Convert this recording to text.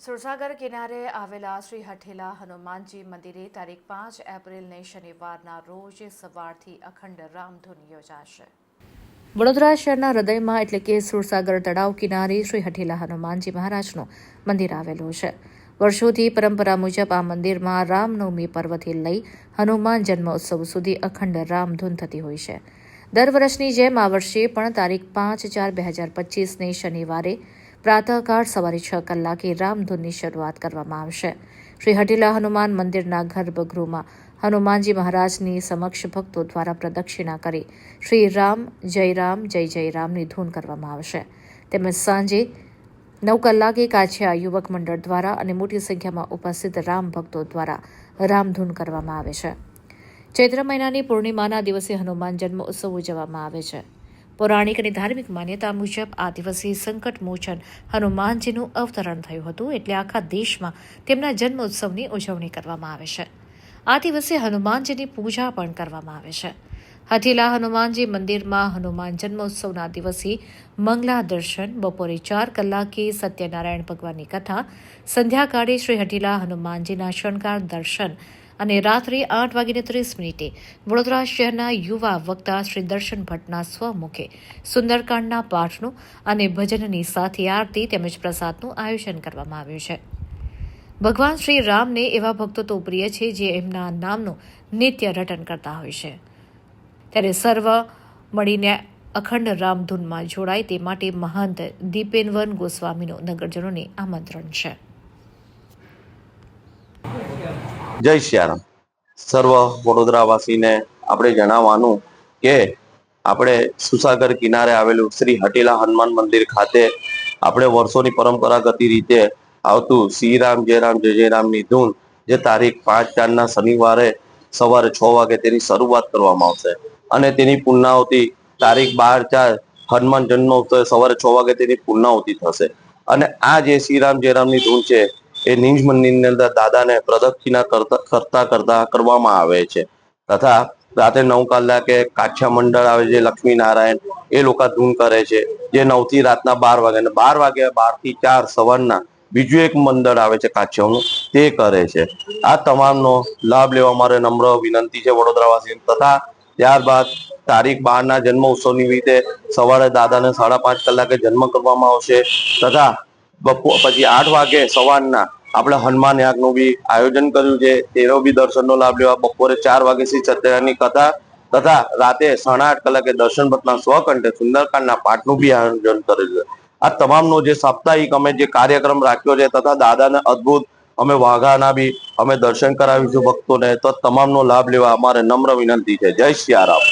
સુરસાગર કિનારે આવેલા શ્રી હઠેલા હનુમાનજી મંદિરે તારીખ પાંચ એપ્રિલને શનિવારના રોજ સવારથી અખંડ રામધૂન યોજાશે. વડોદરા શહેરના હૃદયમાં એટલે કે સુરસાગર તળાવ કિનારે શ્રી હઠેલા હનુમાનજી મહારાજનું મંદિર આવેલું છે. વર્ષોથી પરંપરા મુજબ આ મંદિરમાં રામનવમી પર્વથી લઈ હનુમાન જન્મોત્સવ સુધી અખંડ રામધૂન થતી હોય છે. દર વર્ષની જેમ આ વર્ષે પણ તારીખ પાંચ ચાર બે હજાર પચીસને શનિવારે પ્રાતઃકાળ સવારે છ કલાકે રામધૂનની શરૂઆત કરવામાં આવશે. શ્રી હટીલા હનુમાન મંદિરના ગર્ભગૃહમાં હનુમાનજી મહારાજની સમક્ષ ભક્તો દ્વારા પ્રદક્ષિણા કરી શ્રી રામ, જય રામ, જય જય રામની ધૂન કરવામાં આવશે. તેમજ સાંજે નવ કલાકે કાછિયા યુવક મંડળ દ્વારા અને મોટી સંખ્યામાં ઉપસ્થિત રામ ભક્તો દ્વારા રામધૂન કરવામાં આવે છે. ચૈત્ર મહિનાની પૂર્ણિમાના દિવસે હનુમાન જન્મ ઉત્સવ ઉજવવામાં આવે છે. પૌરાણિક અને ધાર્મિક માન્યતા મુજબ આ દિવસે સંકટ મોચન હનુમાનજીનું અવતરણ થયું હતું એટલે આખા દેશમાં તેમના જન્મોત્સવની ઉજવણી કરવામાં આવે છે. આ દિવસે હનુમાનજીની પૂજા પણ કરવામાં આવે છે. હઠીલા હનુમાનજી મંદિરમાં હનુમાન જન્મોત્સવના દિવસે મંગલા દર્શન, બપોરે ચાર કલાકે સત્યનારાયણ ભગવાનની કથા, સંધ્યાકાળે શ્રી હઠીલા હનુમાનજીના શણગાર દર્શન અને રાત્રે આઠ વાગીને ત્રીસ મિનિટે વડોદરા શહેરના યુવા વક્તા શ્રી દર્શન ભટ્ટના સ્વમુખે સુંદરકાંડના પાઠનું અને ભજનની સાથે આરતી તેમજ પ્રસાદનું આયોજન કરવામાં આવ્યું છે. ભગવાન શ્રી રામને એવા ભક્તો તો પ્રિય છે જે એમના નામનું નિત્ય રટન કરતા હોય છે. ત્યારે સર્વ મળીને અખંડ રામધૂનમાં જોડાય તે માટે મહંત દીપેનવન ગોસ્વામીનું નગરજનોને આમંત્રણ છે. જય શ્યારામ સર્વ વડોદરાવાસીને આપણે જણાવવાનું કે આપણે સુસાગર કિનારે આવેલું શ્રી હટીલા હનુમાન મંદિર ખાતે આપણે વર્ષોની પરંપરાગત રીતે આવતું શ્રી રામ જય રામ ધૂન જે તારીખ પાંચ ચારના શનિવારે સવારે છ વાગે તેની શરૂઆત કરવામાં આવશે. અને તેની પૂર્ણાવતી તારીખ બાર ચાર હનુમાન જન્મોત્સવ સવારે છ વાગે તેની પૂર્ણાવતી થશે. અને આ જે શ્રી રામ જય ધૂન છે એ નિંજ મંદિરની અંદર દાદાને પ્રદક્ષિણા કરતા કરતા કરતા કરવામાં આવે છે. તથા રાતે નવ કલાકે કાછા મંડળ આવે છે લક્ષ્મી નારાયણ એ લોકો ધૂન કરે છે. જે નવથી રાતના બાર વાગે બાર વાગે બારથી ચાર સવારના બીજું એક મંડળ આવે છે કાછિયાનું તે કરે છે. આ તમામનો લાભ લેવા મારે નમ્ર વિનંતી છે વડોદરાવાસી તથા ત્યારબાદ તારીખ બાર ના જન્મ ઉત્સવ નિમિત્તે સવારે દાદાને સાડા પાંચ કલાકે જન્મ કરવામાં આવશે. તથા બપોર પછી આઠ વાગે સવારના આપણે હનુમાન યાગનું બી આયોજન કર્યું છે. તેનો બી દર્શનનો લાભ લેવા બપોરે ચાર વાગે શ્રી સત્યનારાયણની કથા તથા રાતે સાડા આઠ કલાકે દર્શન ભટ્ટના સ્વકંઠે સુંદરકાંડના પાઠનું બી આયોજન કરેલું છે. આ તમામનો જે સાપ્તાહિક અમે જે કાર્યક્રમ રાખ્યો છે તથા દાદાને અદ્ભુત અમે વાઘાના બી અમે દર્શન કરાવીશું ભક્તોને તો તમામનો લાભ લેવા અમારે નમ્ર વિનંતી છે. જય સિયારામ